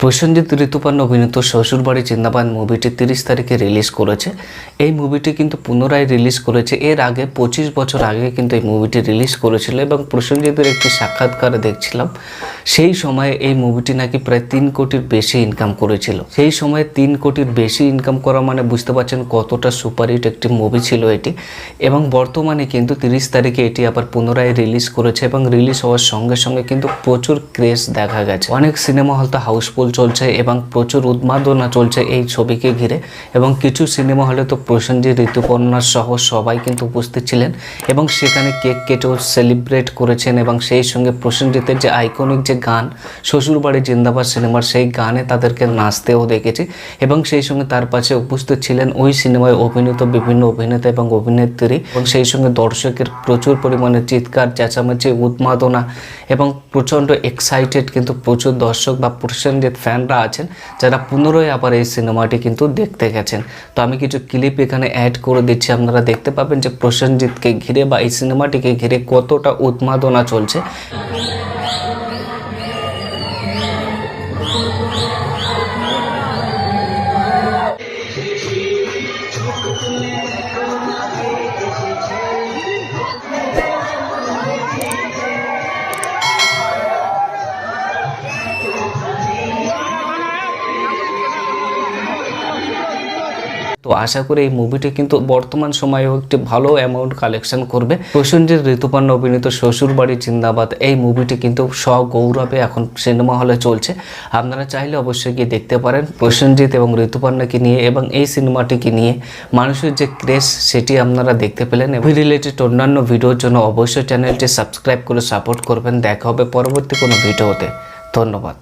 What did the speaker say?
প্রসেনজিৎ ঋতুপর্ণ অভিনীত শ্বশুরবাড়ি জিন্দাবাদ মুভিটি তিরিশ তারিখে রিলিজ করেছে। এই মুভিটি কিন্তু পুনরায় রিলিজ করেছে। এর আগে, পঁচিশ বছর আগে কিন্তু এই মুভিটি রিলিজ করেছিল এবং প্রসেনজিতের একটি সাক্ষাৎকারে দেখছিলাম। সেই সময়ে এই মুভিটি নাকি প্রায় তিন কোটির বেশি ইনকাম করেছিল। সেই সময়ে তিন কোটির বেশি ইনকাম করা মানে বুঝতে পারছেন কতটা সুপারহিট একটি মুভি ছিল এটি। এবং বর্তমানে কিন্তু তিরিশ তারিখে এটি আবার পুনরায় রিলিজ করেছে এবং রিলিজ হওয়ার সঙ্গে সঙ্গে কিন্তু প্রচুর ক্রেজ দেখা গেছে। অনেক সিনেমা হল তো হাউসফুল চলছে এবং প্রচুর উন্মাদনা চলছে এই ছবিকে ঘিরে। এবং কিছু সিনেমা হলে তো প্রসেনজিৎ ঋতুপর্ণা সহ সবাই কিন্তু উপস্থিত ছিলেন। এবং সেখানে কেক কেটেও সেলিব্রেট করেছেন এবং সেই সঙ্গে প্রসেনজিতের যে আইকনিক যে গান, শ্বশুরবাড়ি জিন্দাবাদ সিনেমার সেই গানে তাদেরকে নাচতেও দেখেছি। এবং সেই সঙ্গে তার পাশে উপস্থিত ছিলেন ওই সিনেমায় অভিনীত বিভিন্ন অভিনেতা এবং অভিনেত্রী। এবং সেই সঙ্গে দর্শকের প্রচুর পরিমাণে চিৎকার, চেঁচামেচি, উন্মাদনা এবং প্রচণ্ড এক্সাইটেড কিন্তু প্রচুর দর্শক বা প্রসেনজিৎ ফ্যানরা আছেন যারা পুনরায় আবার এই সিনেমাটি কিন্তু দেখতে গেছেন। তো আমি কিছু ক্লিপ এখানে অ্যাড করে দিচ্ছি। আপনারা দেখতে পাবেন যে প্রসেনজিৎকে ঘিরে বা এই সিনেমাটিকে ঘিরে কতটা উন্মাদনা চলছে। তো আশা করি এই মুভিটি কিন্তু বর্তমান সময়েও একটি ভালো অ্যামাউন্ট কালেকশন করবে। প্রসেনজিৎ ঋতুপর্ণ অভিনীত শ্বশুর বাড়ি জিন্দাবাদ, এই মুভিটি কিন্তু সগৌরবে এখন সিনেমা হলে চলছে। আপনারা চাইলে অবশ্যই গিয়ে দেখতে পারেন প্রসেনজিৎ এবং ঋতুপর্ণাকে নিয়ে এবং এই সিনেমাটিকে নিয়ে। মানুষের যে ক্রেজ সেটি আপনারা দেখতে পেলেন এবং রিলেটেড অন্যান্য ভিডিওর জন্য অবশ্যই চ্যানেলটি সাবস্ক্রাইব করে সাপোর্ট করবেন। দেখা হবে পরবর্তী কোনো ভিডিওতে ধন্যবাদ।